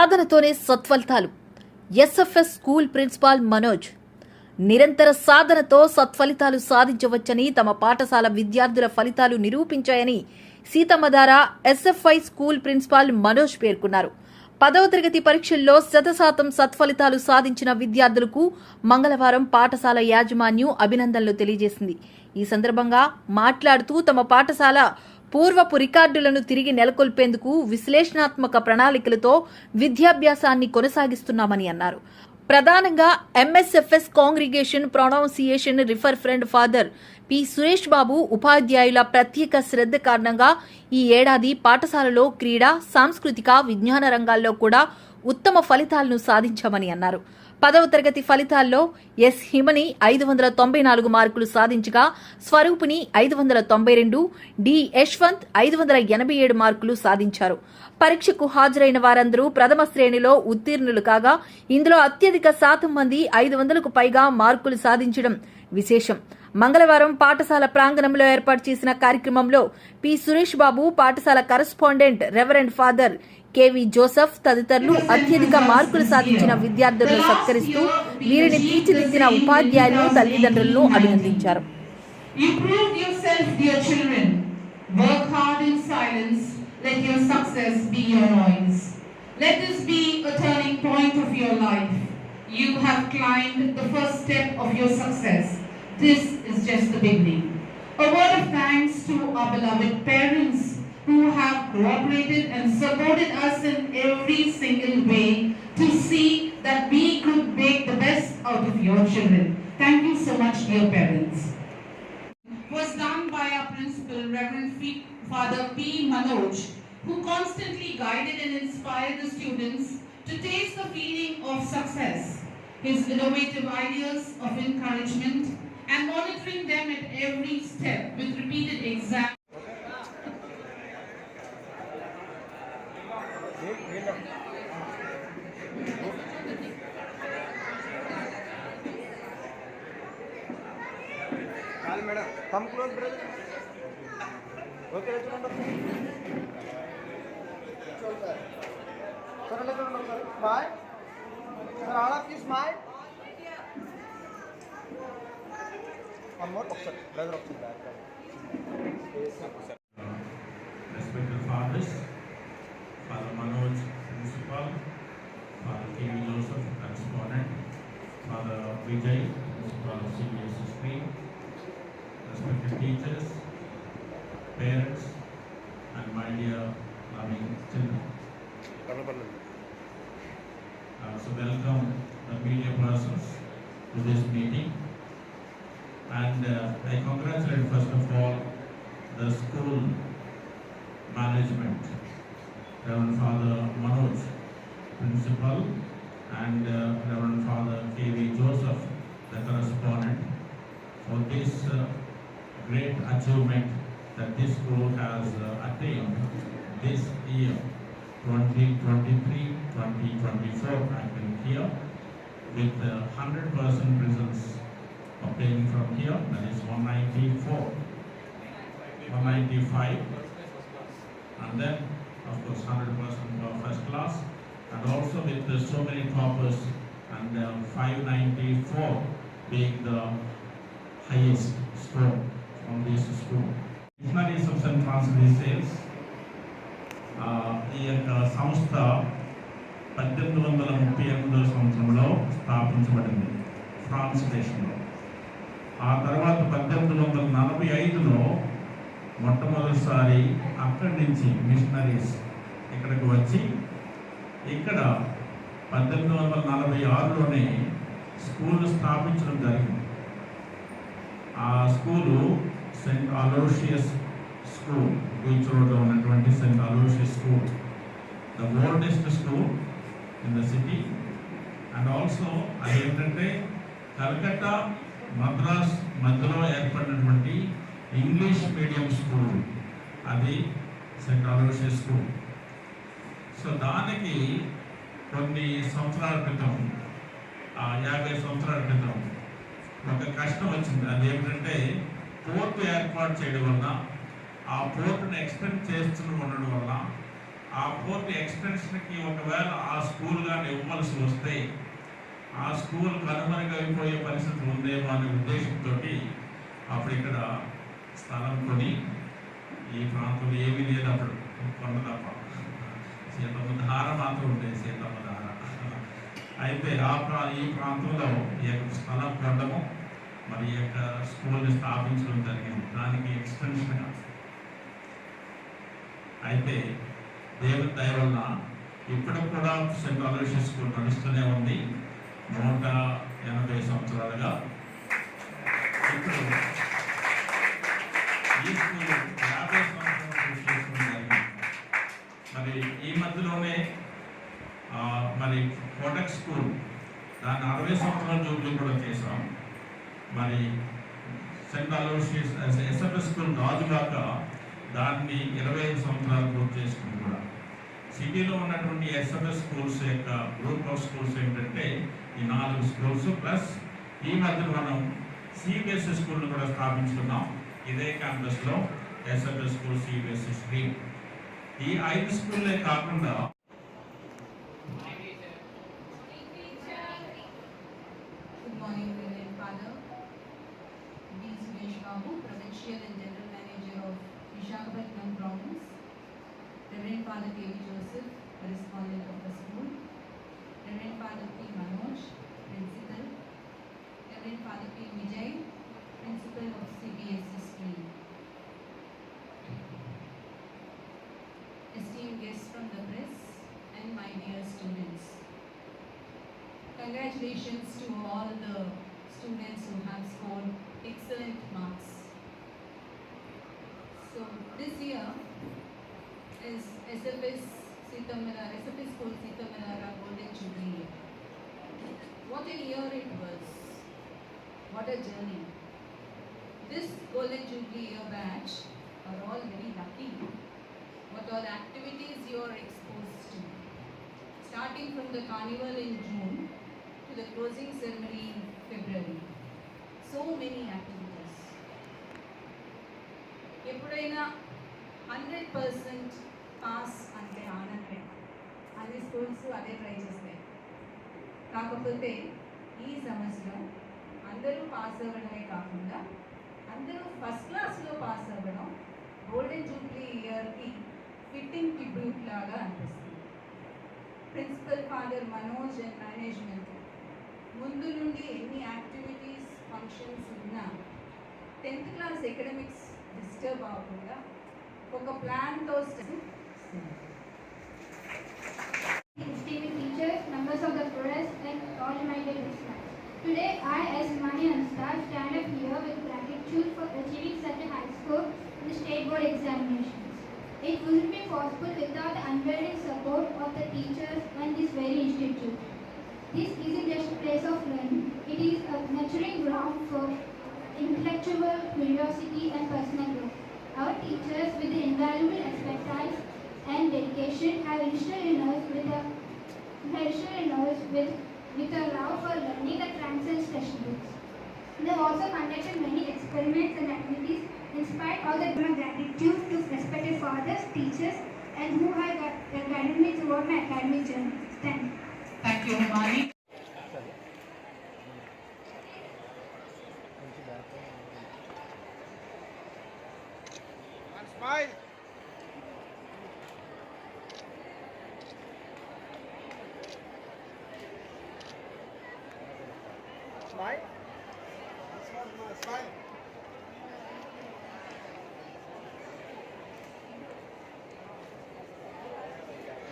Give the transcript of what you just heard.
సాధనతోనే సత్ఫలితాలు. SFS school principal Manoj నిరంతర సాధనతో సత్ఫలితాలు సాధించవచ్చని తమ పాఠశాల విద్యార్థుల ఫలితాలు నిరూపించాయని Seethammadhara SFI school principal Manoj పేర్కొన్నారు. పదవ తరగతి పరీక్షల్లో శతశాతం సత్ఫలితాలు సాధించిన విద్యార్థులకు మంగళవారం పాఠశాల యాజమాన్యం అభినందనలు తెలియజేసింది. ఈ సందర్భంగా మాట్లాడుతూ తమ పాఠశాల పూర్వపు రికార్డులను తిరిగి నెలకొల్పేందుకు విశ్లేషణాత్మక ప్రణాళికలతో విద్యాభ్యాసాన్ని కొనసాగిస్తున్నామని అన్నారు. ప్రధానంగా MSFS congregation pronunciation refer friend father P Suresh Babu ఉపాధ్యాయుల ప్రత్యేక శ్రద్ధ కారణంగా ఈ ఏడాది పాఠశాలలో క్రీడా సాంస్కృతిక విజ్ఞాన రంగాల్లో కూడా ఉత్తమ ఫలితాలను సాధించామని అన్నారు. పదవ తరగతి ఫలితాల్లో ఎస్ హిమని ఐదు వందల తొంభై నాలుగు మార్కులు సాధించగా స్వరూపిణి ఐదు వందల తొంభై రెండు డి యశ్వంత్ ఐదు వందల ఎనభై ఏడు మార్కులు సాధించారు. పరీక్షకు హాజరైన వారందరూ ప్రథమ శ్రేణిలో ఉత్తీర్ణులు కాగా ఇందులో అత్యధిక శాతం మంది ఐదు వందలకు పైగా మార్కులు సాధించడం విశేషం. మంగళవారం పాఠశాల ప్రాంగణంలో ఏర్పాటు చేసిన కార్యక్రమంలో పి సురేష్ బాబు పాఠశాల correspondent reverend father KV Joseph తదితరులు అత్యధిక మార్కులు సాధించిన విద్యార్థులను సత్కరిస్తూ వీరిని తీర్చిదిద్దిన ఉపాధ్యాయులు తల్లిదండ్రులను అభినందించారు Let this be a turning point of your life. You have climbed the first step of your success. This is just the beginning. A word of thanks to our beloved parents who have cooperated and supported us in every single way to see that we could make the best out of your children. Thank you so much, dear parents was done by our principal, Reverend Father P. Manoj, who constantly guided and inspired the students to taste the feeling of success. His innovative ideas of encouragement and monitoring them at every step my sir आला kiss my one more option brother option back respected fathers father manoj principal father kevin joseph correspondent father vijay so welcome the media persons to this meeting. And uh, I congratulate first of all the school management, Reverend Father Manoj, Principal, and uh, Reverend Father K.V. Joseph, the correspondent, for this uh, great achievement that this school has uh, attained this year, 2023-2024, I think here, with uh, 100% results obtained from here, that is 194, 195, and then, of course, hundred percent for first class, and also with uh, so many toppers, and uh, five ninety-four being the highest score from this school. Missionaries of St. Francis says, ఈ యొక్క సంస్థ పద్దెనిమిది వందల ముప్పై ఎనిమిదవ సంవత్సరంలో స్థాపించబడింది France దేశంలో. ఆ తర్వాత పద్దెనిమిది వందల నలభై ఐదులో మొట్టమొదటిసారి అక్కడి నుంచి మిషనరీస్ ఇక్కడికి వచ్చి ఇక్కడ పద్దెనిమిది వందల నలభై ఆరులోనే స్కూల్ స్థాపించడం జరిగింది. ఆ school Saint Aloysius school beach రోడ్లో ఉన్నటువంటి Saint Aloysius school the oldest school. In the city and also అదేంటంటే కలకత్తా మద్రాస్ మధ్యలో ఏర్పడినటువంటి ఇంగ్లీష్ మీడియం స్కూల్ అది సెంట్ అలోషియస్ స్కూల్ సో దానికి కొన్ని సంవత్సరాల క్రితం యాభై సంవత్సరాల క్రితం ఒక కష్టం వచ్చింది. అది ఏమిటంటే పోర్టు ఏర్పాటు చేయడం వల్ల ఆ పోర్టును ఎక్స్టెండ్ చేస్తూ ఉండడం వల్ల ఆ పోర్ట్ ఎక్స్టెన్షన్కి ఒకవేళ ఆ స్కూల్ కానీ ఇవ్వవలసి వస్తే ఆ స్కూల్ కనుమరుగైపోయే పరిస్థితి ఉందేమో అనే ఉద్దేశంతో అప్పుడు ఇక్కడ స్థలం కొని ఈ ప్రాంతంలో ఏమీ లేదు అప్పుడు. కొండ తప్ప. సీతమ్మ ధార మాత్రం ఉండేది సీతమ్మ ధార. అయితే ఆ ప్రా ఈ ప్రాంతంలో ఈ యొక్క స్థలం కొనడము మరి ఈ యొక్క స్కూల్ని స్థాపించడం జరిగింది. దానికి ఎక్స్టెన్షన్గా అయితే దేవుని దయ వల్ల ఇప్పుడు కూడా సెంట్ అలోషియస్ స్కూల్ నడుస్తూనే ఉంది నూట ఎనభై సంవత్సరాలుగా ఇప్పుడు ఈ స్కూల్ యాభై సంవత్సరాలు పూర్తి మరి ఈ మధ్యలోనే మరి కోటక్ స్కూల్ దాన్ని అరవై సంవత్సరాల జూబ్లీ కూడా చేసాం మరి సెంట్ అలోషియస్ ఎస్ఎఫ్ఎస్ స్కూల్ రాజుగాక దాన్ని ఇరవై ఐదు సంవత్సరాలు పూర్తి చేసుకుని కూడా సిటీలో ఉన్నటువంటి ఎస్ఎంఎస్ స్కూల్స్ యొక్క గ్రూప్ ఆఫ్ స్కూల్స్ ఏంటంటే ఈ నాలుగు స్కూల్స్ ప్లస్ ఈ మధ్య మనం సిబిఎస్ఈ స్కూల్ను కూడా స్థాపించుకున్నాం. ఇదే క్యాంపస్లో ఎస్ఎంఎస్ స్కూల్ సిబిఎస్ఈ స్ట్రీమ్ ఈ ఐదు స్కూల్లే కాకుండా Good morning, Babu, Provincial and General Manager of Visakhapatnam Province. Reverend Father K. Joseph, Correspondent of the school. Reverend Father P. Manoj, Principal. Reverend Father P. Vijay, Principal of CBSE School. Esteemed guests from the press and my dear students. Congratulations to all the students who have scored excellent marks. So this year is SFS Sitamala, SFS School Sitamala Golden Jubilee year. What a year it was. What a journey. This Golden Jubilee year batch are all very lucky. What all activities you are exposed to. Starting from the carnival in June to the closing ceremony in February. So many activities. ఎప్పుడైనా hundred percent pass అంటే ఆనందమే అన్ని schools అదే try చేస్తాయి. కాకపోతే ఈ సంవత్సరం అందరూ పాస్ అవ్వడమే కాకుండా అందరూ ఫస్ట్ క్లాస్లో పాస్ అవ్వడం గోల్డెన్ జూబ్లీ ఇయర్కి ఫిట్టింగ్ టిబ్యూట్ లాగా అనిపిస్తుంది. Principal father Manoj and management ముందు నుండి ఎన్ని యాక్టివిటీస్ ఫంక్షన్స్ ఉన్నా టెన్త్ క్లాస్ ఎకడమిక్స్ డిస్టర్బ్ అవ్వకుండా ఒక ప్లాన్తో Esteemed teachers, members of the press, and all-minded listeners. Today, I, as Mani Ansar, stand up here with gratitude for achieving such a high score in the state board examinations. It wouldn't be possible without the unwavering support of the teachers and this very institute. This isn't just a place of learning, it is a nurturing ground for intellectual curiosity and personal growth. Our teachers, with the invaluable expertise and dedication, have instilled in us with a in us with, with a love for learning that transcends textbooks. They have also conducted many experiments and activities inspired all the gratitude to respected fathers, teachers, and who have gu- guided me throughout my academic journey. Thank you. Thank you, Mani.